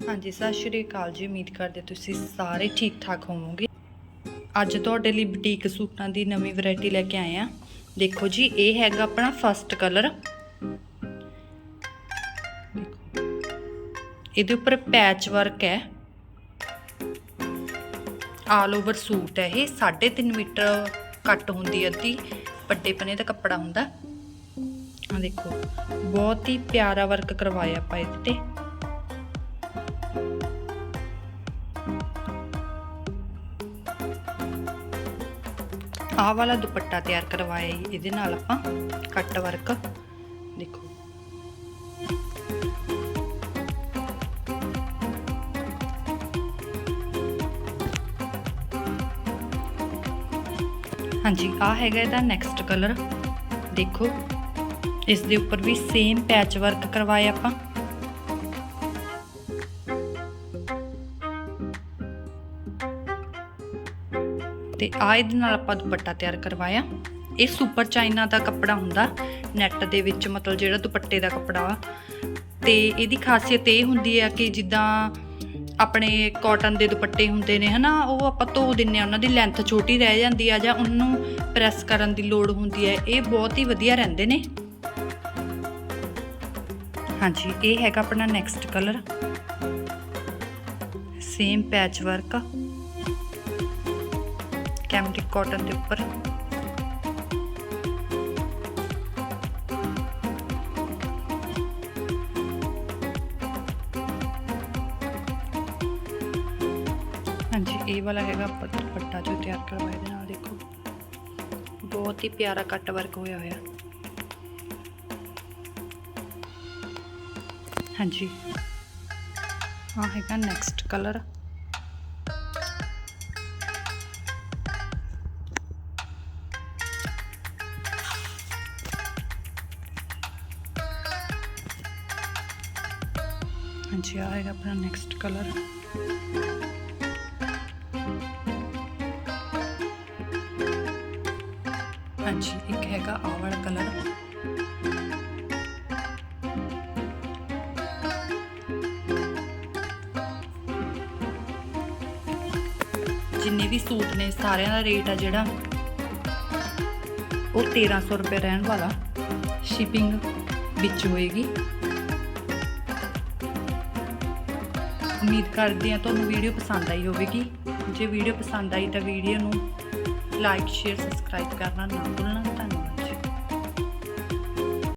ਹਾਂਜੀ, ਸਤਿ ਸ਼੍ਰੀ ਅਕਾਲ ਜੀ। ਉਮੀਦ ਕਰਦੇ ਤੁਸੀਂ ਸਾਰੇ ਠੀਕ ਠਾਕ ਹੋਵੋਗੇ। ਅੱਜ ਤੁਹਾਡੇ ਲਈ ਬੁਟੀਕ ਸੂਟਾਂ ਦੀ ਨਵੀਂ ਵੈਰਾਈਟੀ ਲੈ ਕੇ ਆਏ ਆ ਦੇਖੋ ਜੀ, ਇਹ ਹੈਗਾ ਆਪਣਾ ਫਸਟ ਕਲਰ। ਇਹਦੇ ਉੱਪਰ ਪੈਚ ਵਰਕ ਹੈ। ਆਲ ਓਵਰ ਸੂਟ ਹੈ ਇਹ। 3.5 ਮੀਟਰ ਕੱਟ ਹੁੰਦੀ ਅੱਧੀ। ਵੱਡੇ ਪਨੇ ਦਾ ਕੱਪੜਾ ਹੁੰਦਾ। ਆ ਦੇਖੋ, ਬਹੁਤ ਹੀ ਪਿਆਰਾ ਵਰਕ ਕਰਵਾਇਆ ਆਪਾਂ ਇਹਦੇ ਤੇ। ਆਹ ਵਾਲਾ ਦੁਪੱਟਾ ਤਿਆਰ ਕਰਵਾਇਆ ਜੀ, ਇਹਦੇ ਨਾਲ ਆਪਾਂ ਕੱਟ ਵਰਕ ਦੇਖੋ। ਹਾਂਜੀ ਆ ਹੈਗਾ ਇਹਦਾ ਨੈਕਸਟ ਕਲਰ ਦੇਖੋ, ਇਸ ਦੇ ਉੱਪਰ ਵੀ ਸੇਮ ਪੈਚ ਵਰਕ ਕਰਵਾਇਆ ਆਪਾਂ। ਤੇ ਆ ਇਹਦੇ ਨਾਲ ਆਪਾਂ ਦੁਪੱਟਾ ਤਿਆਰ ਕਰਵਾਇਆ। ਇਹ ਸੁਪਰ ਚਾਈਨਾ ਦਾ ਕੱਪੜਾ ਹੁੰਦਾ ਨੈਟ ਦੇ ਵਿੱਚ ਮਤਲਬ ਜਿਹੜਾ ਦੁਪੱਟੇ ਦਾ ਕੱਪੜਾ ਵਾ। ਤੇ ਇਹਦੀ ਖਾਸੀਅਤ ਇਹ ਹੁੰਦੀ ਆ ਕਿ ਜਿੱਦਾਂ ਆਪਣੇ ਕਾਟਨ ਦੇ ਦੁਪੱਟੇ ਹੁੰਦੇ ਨੇ, ਹਨਾ, ਉਹ ਆਪਾਂ ਧੋ ਦਿੰਨੇ ਆ, ਉਹਨਾਂ ਦੀ ਲੈਂਥ ਛੋਟੀ ਰਹਿ ਜਾਂਦੀ ਆ ਜਾਂ ਉਹਨੂੰ ਪ੍ਰੈਸ ਕਰਨ ਦੀ ਲੋੜ ਹੁੰਦੀ ਹੈ ਇਹ ਬਹੁਤ ਹੀ ਵਧੀਆ ਰਹਿੰਦੇ ਨੇ। ਹਾਂਜੀ, ਇਹ ਹੈਗਾ ਆਪਣਾ next colour same patch work cambric cotton ਦੇ ਉੱਪਰ ਹਾਂਜੀ ਇਹ ਵਾਲਾ ਹੈਗਾ ਆਪਾਂ ਦੁਪੱਟਾ ਜੋ ਤਿਆਰ ਕਰਵਾਇਆ ਇਹਦੇ ਨਾਲ ਦੇਖੋ ਬਹੁਤ ਹੀ ਪਿਆਰਾ ਕੱਟ ਵਰਕ ਹੋਇਆ ਹੋਇਆ ਹਾਂਜੀ ਆ ਹੈਗਾ ਨੈਕਸਟ ਕਲਰ ਹਾਂਜੀ, ਆ ਹੈਗਾ ਆਪਣਾ ਨੈਕਸਟ ਕਲਰ ਹਾਂਜੀ, ਇੱਕ ਹੈਗਾ ਆਵਲ ਕਲਰ ਜਿੰਨੇ ਵੀ ਸੂਟ ਨੇ, ਸਾਰਿਆਂ ਦਾ ਰੇਟ ਆ ਜਿਹੜਾ। ਉਹ 1300 ਰੁਪਏ ਰਹਿਣ ਵਾਲਾ। ਸ਼ਿਪਿੰਗ ਵਿੱਚ ਹੋਏਗੀ। ਉਮੀਦ ਕਰਦੇ ਹਾਂ ਤੁਹਾਨੂੰ ਵੀਡੀਓ ਪਸੰਦ ਆਈ ਹੋਵੇਗੀ। ਜੇ ਵੀਡੀਓ ਪਸੰਦ ਆਈ ਤਾਂ ਵੀਡੀਓ ਨੂੰ ਲਾਈਕ ਸ਼ੇਅਰ ਸਬਸਕ੍ਰਾਈਬ ਕਰਨਾ ਨਾ ਭੁੱਲਣਾ।